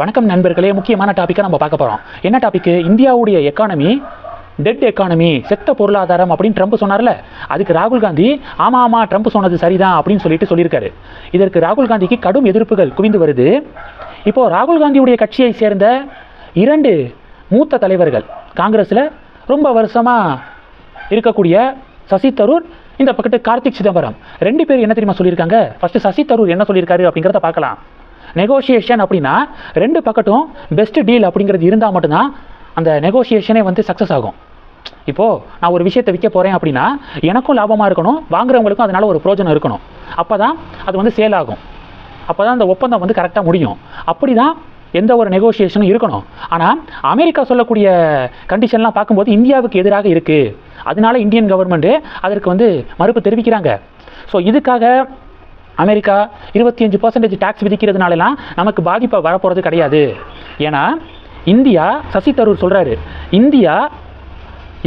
வணக்கம் நண்பர்களே முக்கியமான டாப்பிக்கை நம்ம பார்க்க போகிறோம் என்ன டாபிக் இந்தியாவுடைய எக்கானமி டெட் எக்கானமி செத்த பொருளாதாரம் அப்படின்னு ட்ரம்ப் சொன்னார்ல. அதுக்கு ராகுல் காந்தி ஆமாம் ஆமாம் ட்ரம்ப் சொன்னது சரிதான் அப்படின்னு சொல்லிட்டு சொல்லியிருக்காரு. இதற்கு ராகுல் காந்திக்கு கடும் எதிர்ப்புகள் குவிந்து வருது. இப்போது ராகுல் காந்தியுடைய கட்சியை சேர்ந்த இரண்டு மூத்த தலைவர்கள் காங்கிரஸில் ரொம்ப வருஷமாக இருக்கக்கூடிய சசி தரூர் இந்த பக்கத்து கார்த்திக் சிதம்பரம். ரெண்டு பேர் என்ன தெரியுமா சொல்லியிருக்காங்க? ஃபஸ்ட்டு சசி தரூர் என்ன சொல்லியிருக்காரு அப்படிங்கிறத பார்க்கலாம். நெகோஷியேஷன் அப்படின்னா ரெண்டு பக்கட்டும் பெஸ்ட் டீல் அப்படிங்கிறது இருந்தால் மட்டும்தான் அந்த நெகோஷியேஷனே வந்து சக்ஸஸ் ஆகும். இப்போது நான் ஒரு விஷயத்தை விற்க போகிறேன் அப்படின்னா எனக்கும் லாபமாக இருக்கணும் வாங்குறவங்களுக்கும் அதனால் ஒரு பிரோஜனம் இருக்கணும். அப்போ தான் அது வந்து சேல் ஆகும். அப்போ தான் அந்த ஒப்பந்தம் வந்து கரெக்டாக முடியும். அப்படி தான் எந்த ஒரு நெகோஷியேஷனும் இருக்கணும். ஆனால் அமெரிக்கா சொல்லக்கூடிய கண்டிஷன்லாம் பார்க்கும்போது இந்தியாவுக்கு எதிராக இருக்குது அதனால இந்தியன் கவர்மெண்ட்டு அதற்கு வந்து மறுப்பு தெரிவிக்கிறாங்க. ஸோ இதுக்காக அமெரிக்கா இருபத்தி அஞ்சு பர்சன்டேஜ் டேக்ஸ் விதிக்கிறதுனாலலாம் நமக்கு பாதிப்பாக வரப்போகிறது கிடையாது. ஏன்னா இந்தியா சசி தரூர் சொல்கிறாரு இந்தியா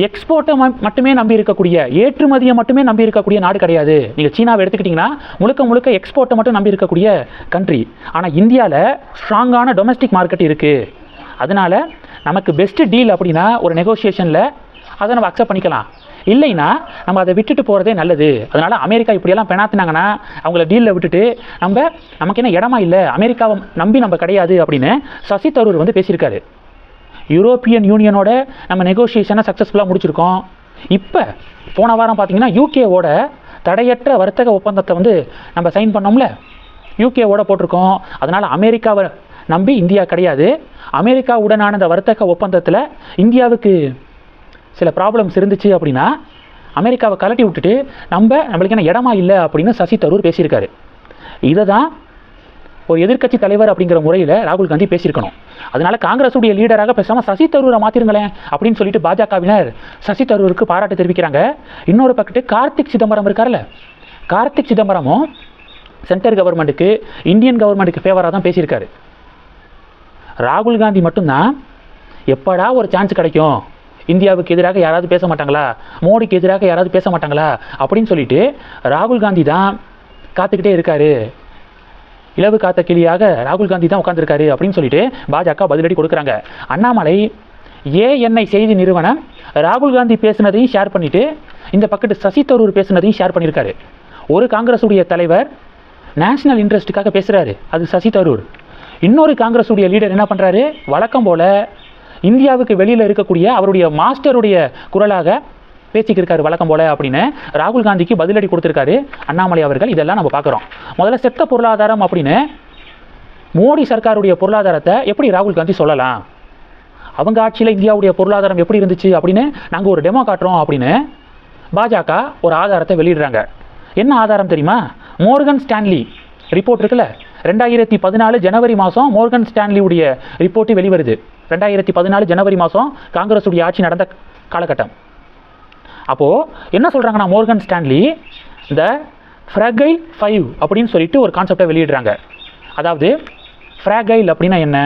எக்ஸ்போர்ட்டை மட்டுமே நம்பி இருக்கக்கூடிய ஏற்றுமதியை மட்டுமே நம்பி இருக்கக்கூடிய நாடு கிடையாது. நீங்கள் சீனாவை எடுத்துக்கிட்டிங்கன்னா முழுக்க முழுக்க எக்ஸ்போர்ட்டை மட்டும் நம்பி இருக்கக்கூடிய கண்ட்ரி ஆனால் இந்தியாவில் ஸ்ட்ராங்கான டொமஸ்டிக் மார்க்கெட் இருக்குது அதனால நமக்கு பெஸ்ட்டு டீல் அப்படின்னா ஒரு நெகோசியேஷனில் அதை நம்ம அக்செப்ட் பண்ணிக்கலாம். இல்லைன்னா நம்ம அதை விட்டுட்டு போகிறதே நல்லது. அதனால் அமெரிக்கா இப்படியெல்லாம் பெணாத்தினாங்கன்னா அவங்கள டீலில் விட்டுட்டு நம்ம நமக்கு என்ன இடமா இல்லை? அமெரிக்காவை நம்பி நம்ம கிடையாது அப்படின்னு சசி தரூர் வந்து பேசியிருக்காரு. யூரோப்பியன் யூனியனோட நம்ம நெகோசியேஷனை சக்ஸஸ்ஃபுல்லாக முடிச்சிருக்கோம். இப்போ போன வாரம் பார்த்தீங்கன்னா யூகேவோட தடையற்ற வர்த்தக ஒப்பந்தத்தை வந்து நம்ம சைன் பண்ணோம்ல? யூகேவோட போட்டிருக்கோம். அதனால் அமெரிக்காவை நம்பி இந்தியா கிடையாது. அமெரிக்காவுடனான இந்த வர்த்தக ஒப்பந்தத்தில் இந்தியாவுக்கு சில ப்ராப்ளம்ஸ் இருந்துச்சு அப்படின்னா அமெரிக்காவை கலட்டி விட்டுட்டு நம்ம நம்மளுக்கு என்ன இடமா இல்லை அப்படின்னு சசி தரூர் பேசியிருக்காரு. இதை தான் ஒரு எதிர்க்கட்சி தலைவர் அப்படிங்கிற முறையில் ராகுல் காந்தி பேசியிருக்கணும். அதனால காங்கிரஸுடைய லீடராக பேசாமல் சசி தரூரை மாற்றிருங்களேன் அப்படின்னு சொல்லிட்டு பாஜகவினர் சசி தரூருக்கு பாராட்டு தெரிவிக்கிறாங்க. இன்னொரு பக்கத்து கார்த்திக் சிதம்பரம் இருக்கார்ல. கார்த்திக் சிதம்பரமும் சென்ட்ரல் கவர்மெண்ட்டுக்கு இந்தியன் கவர்மெண்ட்டுக்கு ஃபேவராக தான் பேசியிருக்காரு. ராகுல் காந்தி மட்டும்தான் எப்படா ஒரு சான்ஸ் கிடைக்கும்? இந்தியாவுக்கு எதிராக யாராவது பேச மாட்டாங்களா? மோடிக்கு எதிராக யாராவது பேச மாட்டாங்களா? அப்படின்னு சொல்லிட்டு ராகுல் காந்தி தான் காத்துக்கிட்டே இருக்காரு. இலவு காத்த கிளியாக ராகுல் காந்தி தான் உட்காந்துருக்காரு அப்படின்னு சொல்லிட்டு பாஜக பதிலடி கொடுக்குறாங்க. அண்ணாமலை ஏஎன்ஐ செய்தி நிறுவனம் ராகுல் காந்தி பேசுனதையும் ஷேர் பண்ணிவிட்டு இந்த பக்கத்து சசி தரூர் பேசுனதையும் ஷேர் பண்ணியிருக்காரு. ஒரு காங்கிரஸுடைய தலைவர் நேஷனல் இன்ட்ரெஸ்ட்டுக்காக பேசுகிறாரு அது சசி தரூர். இன்னொரு காங்கிரஸுடைய லீடர் என்ன பண்ணுறாரு வழக்கம் போல் இந்தியாவுக்கு வெளியில் இருக்கக்கூடிய அவருடைய மாஸ்டருடைய குரலாக பேசிக்கிருக்காரு வழக்கம் போல அப்படின்னு ராகுல் காந்திக்கு பதிலடி கொடுத்துருக்காரு அண்ணாமலை அவர்கள். இதெல்லாம் நம்ம பார்க்குறோம். முதல்ல செத்த பொருளாதாரம் அப்படின்னு மோடி சர்க்காருடைய பொருளாதாரத்தை எப்படி ராகுல் காந்தி சொல்லலாம்? அவங்க ஆட்சியில் இந்தியாவுடைய பொருளாதாரம் எப்படி இருந்துச்சு அப்படின்னு நாங்கள் ஒரு டெமோ காட்டுறோம் அப்படின்னு பாஜக ஒரு ஆதாரத்தை வெளியிடுறாங்க. என்ன ஆதாரம் தெரியுமா? மோர்கன் ஸ்டான்லி ரிப்போர்ட் இருக்குல்ல? ரெண்டாயிரத்தி பதினாலு ஜனவரி மாதம் மோர்கன் ஸ்டான்லியுடைய ரிப்போர்ட்டு வெளிவருது. ரெண்டாயிரத்தி பதினாலு ஜனவரி மாதம் காங்கிரஸுடைய ஆட்சி நடந்த காலகட்டம். அப்போது என்ன சொல்கிறாங்கன்னா மோர்கன் ஸ்டான்லி இந்த ஃப்ராகைல் ஃபைவ் அப்படின்னு சொல்லிட்டு ஒரு கான்செப்டை வெளியிடுறாங்க. அதாவது ஃப்ராகைல் அப்படின்னா என்ன?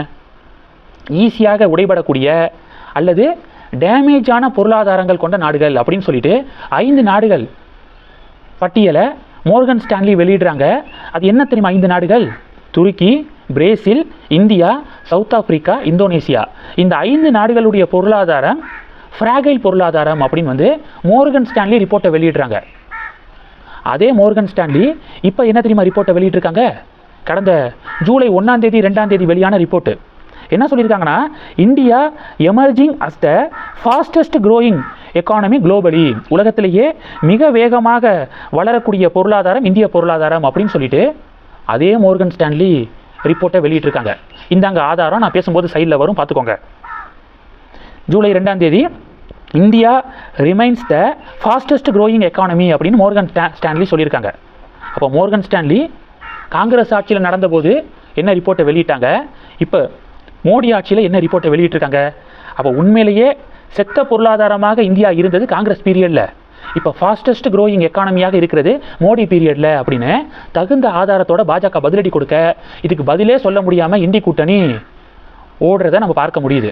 ஈஸியாக உடைபடக்கூடிய அல்லது டேமேஜான பொருளாதாரங்கள் கொண்ட நாடுகள் அப்படின்னு சொல்லிட்டு ஐந்து நாடுகள் பட்டியலை மோர்கன் ஸ்டான்லி வெளியிடுறாங்க. அது என்ன தெரியுமா? ஐந்து நாடுகள். துருக்கி Brazil India South Africa Indonesia. இந்த ஐந்து நாடுகளுடைய பொருளாதாரம் ஃப்ராகைல் பொருளாதாரம் அப்படின்னு வந்து மோர்கன் ஸ்டான்லி ரிப்போர்ட்டை வெளியிடுறாங்க. அதே மோர்கன் ஸ்டான்லி இப்போ என்ன தெரியுமா ரிப்போர்ட்டை வெளியிட்டிருக்காங்க? கடந்த ஜூலை ஒன்றாம் தேதி ரெண்டாம் தேதி வெளியான ரிப்போர்ட்டு. என்ன சொல்லியிருக்காங்கன்னா India emerging as the fastest growing economy globally உலகத்திலேயே மிக வேகமாக வளரக்கூடிய பொருளாதாரம் இந்திய பொருளாதாரம் அப்படின்னு சொல்லிட்டு அதே மோர்கன் ஸ்டான்லி ரிப்போர்ட்டை வெளியிட்டிருக்காங்க. இந்தாங்க ஆதாரம். நான் பேசும்போது சைடில் வரும். பார்த்துக்கோங்க. ஜூலை ரெண்டாம் தேதி India remains the fastest growing economy அப்படின்னு மோர்கன் ஸ்டா ஸ்டான்லி சொல்லியிருக்காங்க. அப்போ மோர்கன் ஸ்டான்லி காங்கிரஸ் ஆட்சியில் நடந்தபோது என்ன ரிப்போர்ட்டை வெளியிட்டாங்க? இப்போ மோடி ஆட்சியில் என்ன ரிப்போர்ட்டை வெளியிட்டிருக்காங்க? அப்போ உண்மையிலேயே செத்த பொருளாதாரமாக இந்தியா இருந்தது காங்கிரஸ் பீரியடில். இப்போ ஃபாஸ்டஸ்ட் க்ரோயிங் எக்கானமியாக இருக்கிறது மோடி பீரியடில் அப்படின்னு தகுந்த ஆதாரத்தோட பாஜக பதிலடி கொடுக்க. இதுக்கு பதிலே சொல்ல முடியாமல் இந்தி கூட்டணி ஓடுறத நம்ம பார்க்க முடியுது.